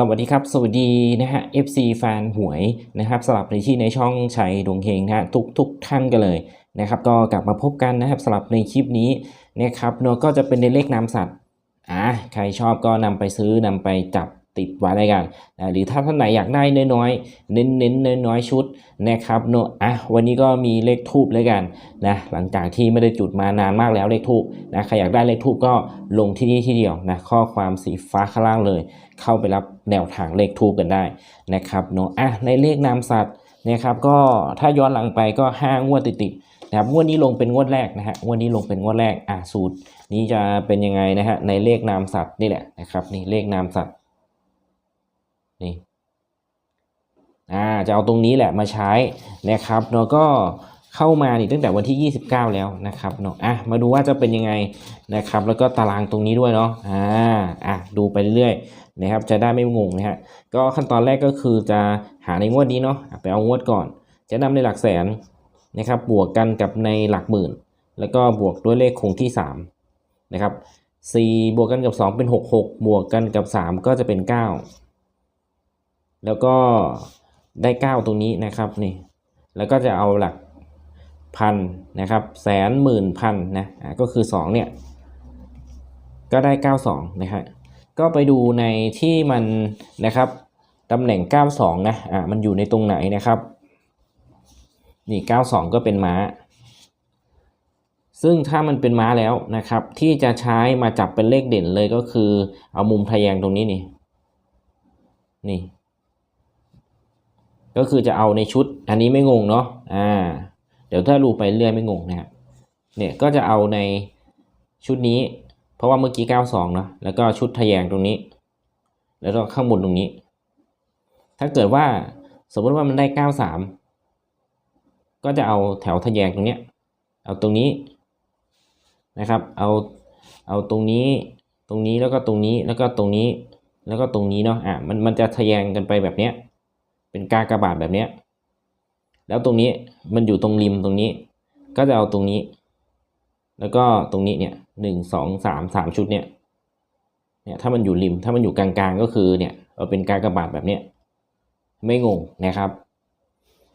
สวัสดีครับ สวัสดีนะฮะ FC แฟนหวยนะครับสลับในที่ในช่องชัยดวงเฮงนะฮะทุกทุกท่านกันเลยนะครับก็กลับมาพบกันนะครับสลับในคลิปนี้นะครับเนาะก็จะเป็นในเลขนามสัตว์อ่าใครชอบก็นำไปซื้อนำไปจับ ติดไว้ได้กันนะหรือถ้าท่านไหนอยากได้น้อยๆเน้นเน้นๆน้อยๆชุดนะครับเนาะอะวันนี้ก็มีเลขทูบเลยกันนะหลังจากที่ไม่ได้จุดมานานมากแล้วเลขทูบนะใครอยากได้เลขทูบก็ลงที่นี่ที่เดียวนะข้อความสีฟ้าข้างล่างเลย เข้าไปรับแนวทางเลขทูบกันได้นะครับเนาะอะในเลขนามสัตว์นะครับก็ถ้าย้อนหลังไปก็ห้างวดติดๆนะครับงวดนี้ลงเป็นงวดแรกนะฮะงวดนี้ลงเป็นงวดแรกอะสูตรนี้จะเป็นยังไงนะฮะในเลขนามสัตว์นี่แหละนะครับนี่เลขนามสัตว์ นี่อ่าจะเอาตรงนี้แหละมาใช้นะครับเนาะก็เข้ามานี่ตั้งแต่วันที่ 29 แล้วนะครับเนาะอะมาดูว่าจะเป็นยังไงนะครับ แล้วก็ตารางตรงนี้ด้วยเนาะอ่าอะดูไปเรื่อยๆนะครับ จะได้ไม่งงนะฮะก็ขั้นตอนแรกก็คือจะหาในงวดนี้เนาะไปเอางวดก่อน จะนำในหลักแสนนะครับบวกกันกับในหลักหมื่น แล้วก็บวกด้วยเลขคงที่3นะครับ4บวกกันกับ 2 เป็น 6 6 บวกกันกับ 3 ก็จะเป็น 9 แล้วก็ได้ 9 ตรงนี้นะครับนี่แล้วก็จะเอาหลักพันนะครับแสนหมื่นพันนะะก็คือ 2 เนี่ย ก็ได้ 92นะฮะก็ไปดูในที่มันนะครับตำแหน่ง 92 นะอะมันอยู่ในตรงไหนนะครับนี่ 92 ก็เป็นม้า ซึ่งถ้ามันเป็นม้าแล้วนะครับ ที่จะใช้มาจับเป็นเลขเด่นเลยก็คือ เอามุมทะแยงตรงนี้นี่นี่ ก็คือจะเอาในชุดอันนี้ไม่งงเนาะอ่าเดี๋ยวถ้ารูไปเรื่อยไม่งงนะครับเนี่ยก็จะเอาในชุดนี้ เพราะว่าเมื่อกี้ 92เนาะแล้วก็ชุดทะแยงตรงนี้ แล้วก็ข้างบนตรงนี้ ถ้าเกิดว่าสมมติว่ามันได้ 93 ก็จะเอาแถวทะแยงตรงเนี้ยเอาตรงนี้นะครับ เอาเอาตรงนี้ตรงนี้แล้วก็ตรงนี้แล้วก็ตรงนี้แล้วก็ตรงนี้เนาะอะมันมันจะทะแยงกันไปแบบเนี้ย เป็นกากระบาดแบบเนี้ยแล้วตรงนี้มันอยู่ตรงริมตรงนี้ ก็จะเอาตรงนี้ แล้วก็ตรงนี้เนี่ยหนึ่งสองสามสามชุดเนี่ยเนี่ยถ้ามันอยู่ริมถ้ามันอยู่กลางๆก็คือเนี่ยเอาเป็นกากระบาดแบบเนี้ยไม่งงนะครับ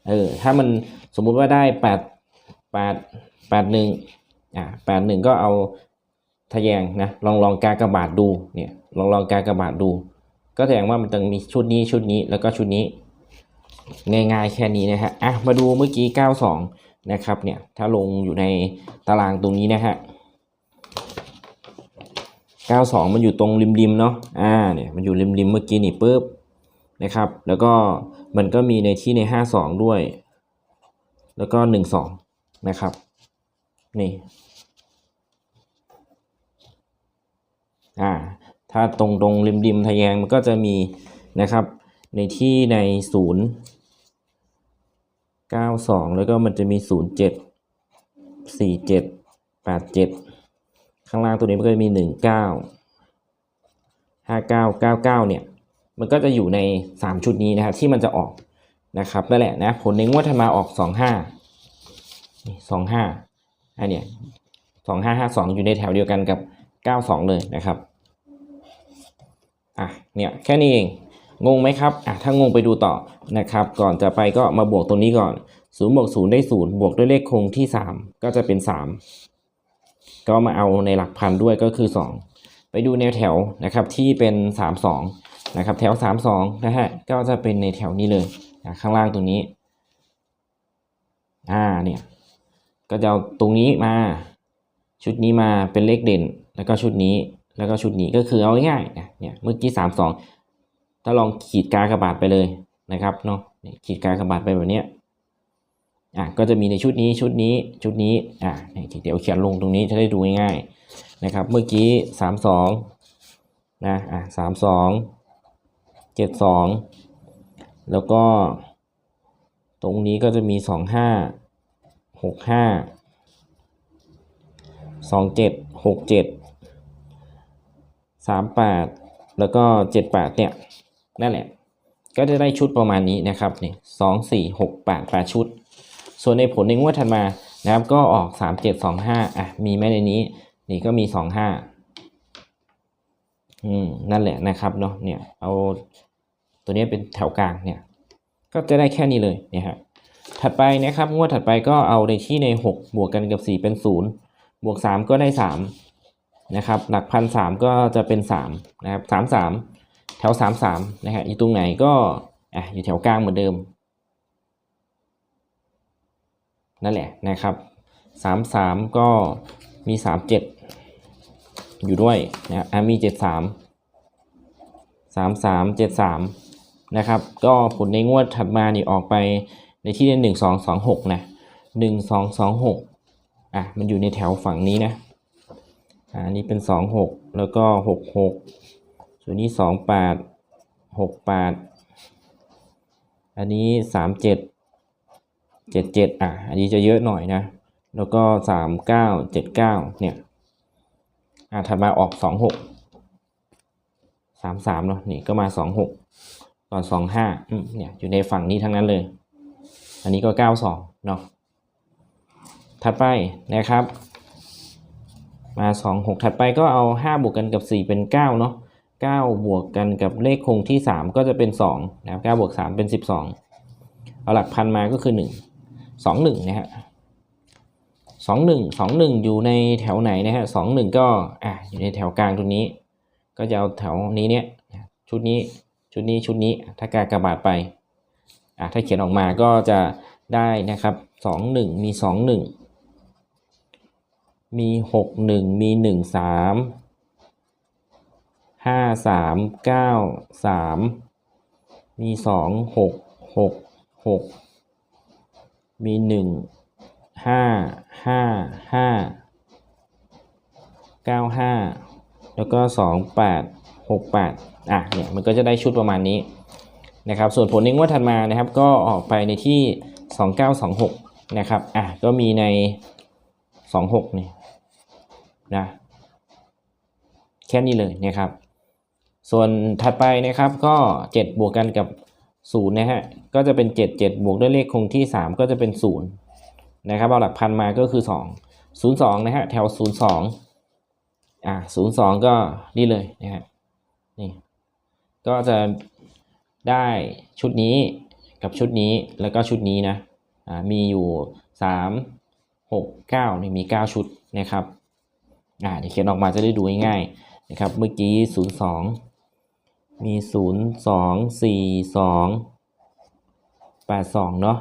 เออถ้ามันสมมุติว่าได้แปดแปดแปดหนึ่งอ่าแปดหนึ่งก็เอาทะแยงนะลองลองกากระบาดดูเนี่ยลองลองกากระบาดดู ก็แสดงว่ามันต้องมีชุดนี้ชุดนี้แล้วก็ชุดนี้ ง่ายๆแค่นี้นะฮะอะมาดูเมื่อกี้ 92 นะครับเนี่ยถ้าลงอยู่ในตารางตรงนี้นะฮะ 92 มันอยู่ตรงริมๆเนาะอ่าเนี่ยมันอยู่ริมๆเมื่อกี้นี่ปุ๊บนะครับ แล้วก็มันก็มีในที่ใน 52 ด้วย แล้วก็ 12 นะครับ นี่อ่าถ้าตรงตรงริมริมทะแยงมันก็จะมีนะครับ ในที่ในศูนย์เก้าสองแล้วก็มันจะมีศูนย์เจ็ดสี่เจ็ดแปดเจ็ดข้างล่างตัวนี้มันก็จะมีหนึ่งเก้าห้าเก้าเก้าเก้าเนี่ย มันก็จะอยู่ในสามชุดนี้นะครับที่มันจะออกนะครับนั่นแหละนะผลในงวดถัดมาออกสองห้าสองห้าอันเนี้ยสองห้าห้าสองอยู่ในแถวเดียวกันกับเก้าสองเลยนะครับอะเนี่ยแค่นี้เอง งงไหมครับอะถ้างงไปดูต่อนะครับ ก่อนจะไปก็มาบวกตรงนี้ก่อนศูนย์บวกศูนย์ได้ศูนย์บวกด้วยเลขคงที่สามก็จะเป็นสามก็มาเอาในหลักพันด้วยก็คือสองไปดูแนวแถวนะครับที่เป็นสามสองนะครับแถวสามสองนะฮะก็จะเป็นในแถวนี้เลยข้างล่างตรงนี้อ่าเนี่ยก็จะเอาตรงนี้มา ชุดนี้มาเป็นเลขเด่น แล้วก็ชุดนี้แล้วก็ชุดนี้ก็คือเอาง่ายๆนะเนี่ยเมื่อกี้สามสอง ถ้าลองขีดกากระบาดไปเลยนะครับเนาะขีดกากระบาดไปแบบนี้อะก็จะมีในชุดนี้ชุดนี้ชุดนี้อะเนี่ยเดี๋ยวเขียนลงตรงนี้จะได้ดูง่ายๆนะครับ เมื่อกี้สามสองนะอะสามสองเจ็ดสองแล้วก็ ตรงนี้ก็จะมีสองห้าหกห้าสองเจ็ดหกเจ็ดสามแปดแล้วก็เจ็ดแปดเนี่ย นั่นแหละ ก็จะได้ชุดประมาณนี้นะครับนี่สองสี่หกแปดแปดชุด ส่วนในผลในงวดถัดมานะครับก็ออกสามเจ็ดสองห้าอะมีไหมในนี้ นี่ก็มีสองห้าอืมนั่นแหละนะครับเนาะเนี่ยเอาตัวนี้เป็นแถวกลางเนี่ย ก็จะได้แค่นี้เลยเนี่ยฮะถัดไปนะครับงวดถัดไปก็เอาในที่ใน 6 บวกกันกับ 4 เป็น 0 บวก 3 ก็ได้ 3 นะครับ หลักพันสามก็จะเป็น 3 นะครับ3 3แถว 3 3 นะฮะอยู่ตรงไหนก็อะอยู่แถวกลางเหมือนเดิม นั่นแหละนะครับ 3 3 ก็มี 3 7 อยู่ด้วยนะอะมี 7 3 3 3 7 3 นะครับ ก็ผลในงวดถัดมานี่ออกไปในที่หนึ่งสองสองหกนะหนึ่งสองสองหกอะ มันอยู่ในแถวฝั่งนี้นะ อ่าอันนี้เป็นสองหกแล้วก็หกหก ส่วนนี้สองแปดหกแปดอันนี้สามเจ็ดเจ็ดเจ็ดอะ อันนี้จะเยอะหน่อยนะ แล้วก็สามเก้าเจ็ดเก้าเนี่ย อะถัดมาออกสองหกสามสามเนาะนี่ก็มาสองหกก่อนสองห้าเนี่ยอยู่ในฝั่งนี้ทั้งนั้นเลย อันนี้ก็เก้าสองเนาะถัดไปนะครับ มาสองหกถัดไปก็เอาห้าบวกกันกับสี่เป็นเก้าเนาะ เก้าบวกกันกับเลขคงที่สามก็จะเป็นสองนะครับเก้าบวกสามเป็นสิบสองเอาหลักพันมาก็คือหนึ่งสองหนึ่งนะฮะสองหนึ่งสองหนึ่งอยู่ในแถวไหนนะฮะสองหนึ่งก็อะอยู่ในแถวกลางตรงนี้ ก็จะเอาแถวนี้เนี่ยชุดนี้ชุดนี้ชุดนี้ถ้ากากระบาดไปอะถ้าเขียนออกมาก็จะได้นะครับสองหนึ่งมีสองหนึ่งมีหกหนึ่งมีหนึ่งสาม ห้าสามเก้าสามมีสองหกหกหกมีหนึ่งห้าห้าห้าเก้าห้าแล้วก็สองแปดหกแปดอะเนี่ยมันก็จะได้ชุดประมาณนี้นะครับ ส่วนผลในงวดถัดมานะครับ ก็ออกไปในที่2926นะครับอะก็มีใน26นี่นะแค่นี้เลยนะครับ ส่วนถัดไปนะครับก็ 7 บวกกันกับ 0 นะฮะ ก็จะเป็น 7 7 บวกด้วยเลขคงที่ 3 ก็จะเป็น 0 นะครับ เอาหลักพันมาก็คือ 2 02 นะฮะ แถว 02 อะ02 ก็นี่เลยนะฮะ นี่ ก็จะได้ชุดนี้กับชุดนี้แล้วก็ชุดนี้นะ อ่า มีอยู่สามหกเก้านี่มีเก้าชุดนะครับ อ่าเดี๋ยวเขียนออกมาจะได้ดูง่ายๆนะครับ เมื่อกี้ศูนย์สอง มีศูนย์สองสี่สองแปดสองเนาะ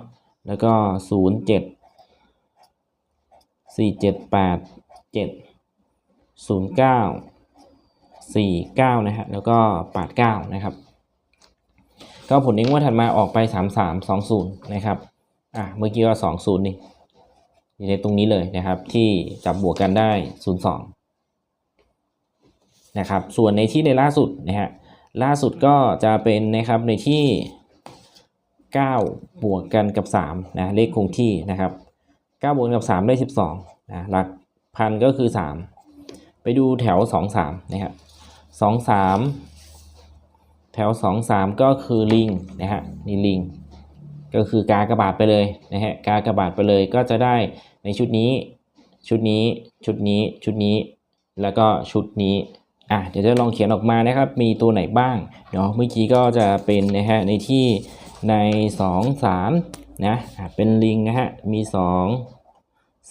แล้วก็ศูนย์เจ็ดสี่เจ็ดแปดเจ็ดศูนย์เก้าสี่เก้านะฮะแล้วก็แปดเก้านะครับก็ผลนี้งว่าถัดมาออกไปสามสามสองศูนย์นะครับอะเมื่อกี้ว่าสองศูนย์นี่อยู่ในตรงนี้เลยนะครับ ที่จับบวกกันได้ศูนย์สองนะครับ ส่วนในที่ในล่าสุดนะฮะ ล่าสุดก็จะเป็นนะครับในที่เก้าบวกกันกับสามนะเลขคงที่นะครับเก้าบวกกับสามได้สิบสองนะหลักพันก็คือสามไปดูแถวสองสามนะครับสองสามแถวสองสามก็คือลิงนะฮะนี่ลิง ก็คือกากระบาดไปเลยนะฮะกากระบาดไปเลยก็จะได้ในชุดนี้ชุดนี้ชุดนี้ชุดนี้ แล้วก็ชุดนี้ อะเดี๋ยวจะลองเขียนออกมานะครับ มีตัวไหนบ้างเนาะเมื่อกี้ก็จะเป็นนะฮะในที่ในสองสามนะอะเป็นลิงนะฮะมีสอง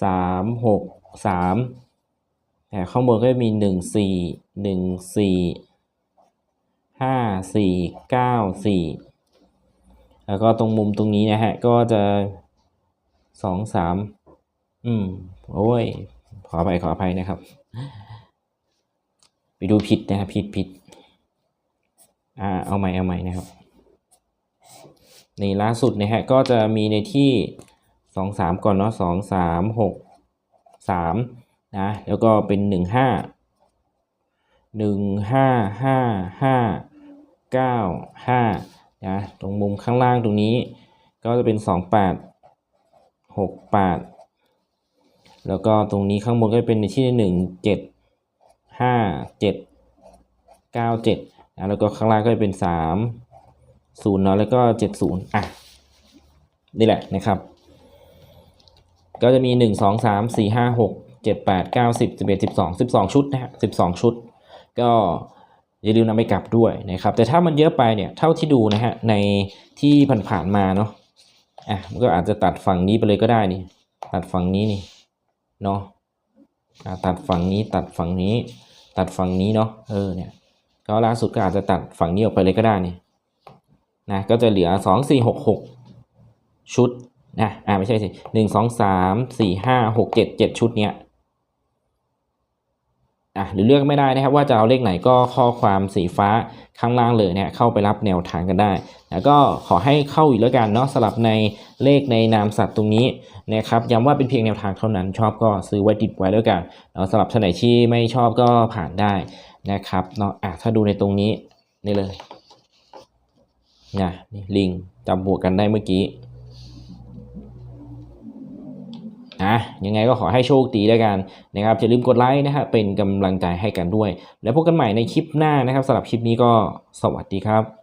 สามหกสามแต่ข้างบนก็จะมีหนึ่งสี่หนึ่งสี่ห้าสี่เก้าสี่แล้วก็ตรงมุมตรงนี้นะฮะก็จะสองสามอืมโอ้ยขออภัยขออภัยนะครับ ไปดูผิดนะครับผิดผิดอ่าเอาใหม่เอาใหม่นะครับในล่าสุดนะฮะก็จะมีในที่สองสามก่อนเนาะสองสามหกสามนะแล้วก็เป็นหนึ่งห้าหนึ่งห้าห้าห้าเก้าห้านะตรงมุมข้างล่างตรงนี้ ก็จะเป็นสองแปดหกแปดแล้วก็ตรงนี้ข้างบนก็เป็นในที่หนึ่งเจ็ด ห้าเจ็ดเก้าเจ็ดนะแล้วก็ข้างล่างก็จะเป็นสามศูนย์เนาะแล้วก็เจ็ดศูนย์อะนี่แหละนะครับ ก็จะมีหนึ่งสองสามสี่ห้าหกเจ็ดแปดเก้าสิบสิบเอ็ดสิบสองสิบสองชุดนะฮะสิบสองชุด ก็อย่าลืมนำไปกลับด้วยนะครับ แต่ถ้ามันเยอะไปเนี่ยเท่าที่ดูนะฮะในที่ผ่านๆมาเนาะอะมันก็อาจจะตัดฝั่งนี้ไปเลยก็ได้นี่ตัดฝั่งนี้นี่เนาะตัดฝั่งนี้ตัดฝั่งนี้ ตัดฝั่งนี้เนาะเออเนี่ยก็ล่าสุดก็อาจจะตัดฝั่งนี้ออกไปเลยก็ได้นี่นะก็จะเหลือสองสี่หกหกชุดนะอ่าไม่ใช่สิหนึ่งสองสามสี่ห้าหกเจ็ดเจ็ดชุดเนี้ย อะหรือเลือกไม่ได้นะครับว่าจะเอาเลขไหนก็ข้อความสีฟ้าข้างล่างเลยเนี่ยเข้าไปรับแนวทางกันได้ แล้วก็ขอให้เข้าอีกแล้วกันเนาะสลับในเลขในนามสัตว์ตรงนี้นะครับย้ำว่าเป็นเพียงแนวทางเท่านั้นชอบก็ซื้อไว้ติดไว้แล้วกันแล้วสลับท่านไหนที่ไม่ชอบก็ผ่านได้นะครับเนาะอะถ้าดูในตรงนี้นี่เลยนะนี่ลิงจับบวกกันได้เมื่อกี้ นะยังไงก็ขอให้โชคดีแล้วกันนะครับอย่าลืมกดไลค์นะฮะเป็นกำลังใจให้กันด้วย แล้วพบกันใหม่ในคลิปหน้านะครับสำหรับคลิปนี้ก็สวัสดีครับ